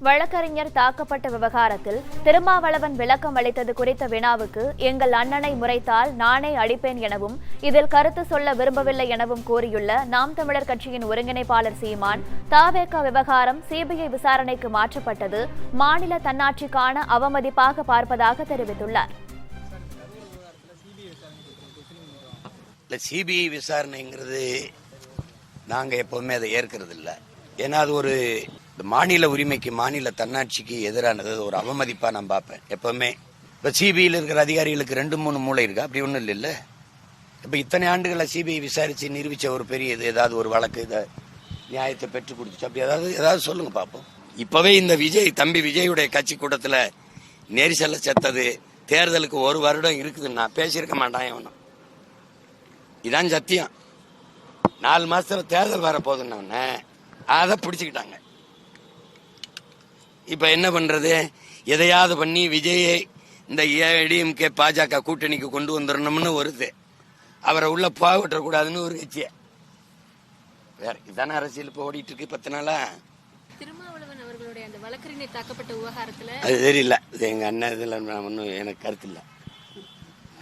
வழக்கறிஞர் தாக்கப்பட்ட விவகாரத்தில் திருமாவளவன் விளக்கம் அளித்தது குறித்த வினாவுக்கு எங்கள் அண்ணனை முறைத்தால் நானே அடிப்பேன் எனவும் இதில் கருத்து சொல்ல விரும்பவில்லை எனவும் கூறியுள்ள நாம் தமிழர் கட்சியின் ஒருங்கிணைப்பாளர் சீமான் தாவேக விவகாரம் சிபிஐ விசாரணைக்கு மாற்றப்பட்டது மாநில தன்னாட்சிக்கான அவமதிப்பாக பார்ப்பதாக தெரிவித்துள்ளார். சிபிஐ விசாரணைங்கிறது நாங்கள் எப்போவுமே அதை ஏற்கிறது இல்லை ஏன்னா அது ஒரு இந்த மாநில உரிமைக்கு மாநில தன்னாட்சிக்கு எதிரானது ஒரு அவமதிப்பாக நான் பார்ப்பேன். எப்போவுமே இப்போ சிபிஐயில் இருக்கிற அதிகாரிகளுக்கு ரெண்டு மூணு மூளை இருக்கா? அப்படி ஒன்றும் இல்லைல்ல இப்போ இத்தனை ஆண்டுகளை சிபிஐ விசாரித்து நிரூபித்த ஒரு பெரிய இது ஏதாவது ஒரு வழக்கு இதை நியாயத்தை பெற்று கொடுத்துச்சு. அப்படி ஏதாவது ஏதாவது சொல்லுங்க பார்ப்போம் இப்போவே இந்த விஜய் தம்பி விஜயுடைய கட்சி கூட்டத்தில் நெரிசலை செத்தது தேர்தலுக்கு ஒரு வருடம் இருக்குதுன்னா பேசியிருக்க மாட்டான் இவனும் இதான் சத்தியம். நாலு மாதத்தில் தேர்தல் வர போதுன்னு அதை பிடிச்சிக்கிட்டாங்க. இப்ப என்ன பண்றது? எதையாவது பண்ணி விஜயை இந்த ஏடிஎம்கே பாஜக கூட்டணிக்கு கொண்டு வந்துடணும்னு வருது. அவரை உள்ள போக கூடாதுன்னு ஒரு கட்சிய. வேற இதானே அரசியல் இப்போ ஓடிட்டு இருக்கு பத்து நாளா? அது தெரியல. இது எங்க அண்ணன் இதுல நான் ஒன்றும் எனக்கு கருத்து இல்லை.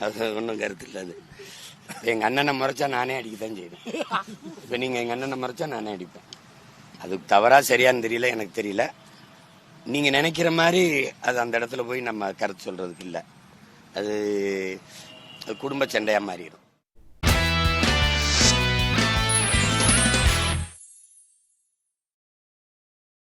அது ஒன்றும் கருத்து இல்லை அது. எங்க அண்ணனை மறைச்சா நானே அடிக்கத்தான் செய்வேன். இப்போ நீங்க எங்க அண்ணனை மறைச்சா நானே அடிப்பேன். அது தவறா சரியான்னு தெரியல எனக்கு தெரியல. நீங்க நினைக்கிற மாதிரி அது அந்த இடத்துல போய் நம்ம கருத்து சொல்றதுக்கு இல்லை. அது குடும்ப சண்டையா மாறிடும்.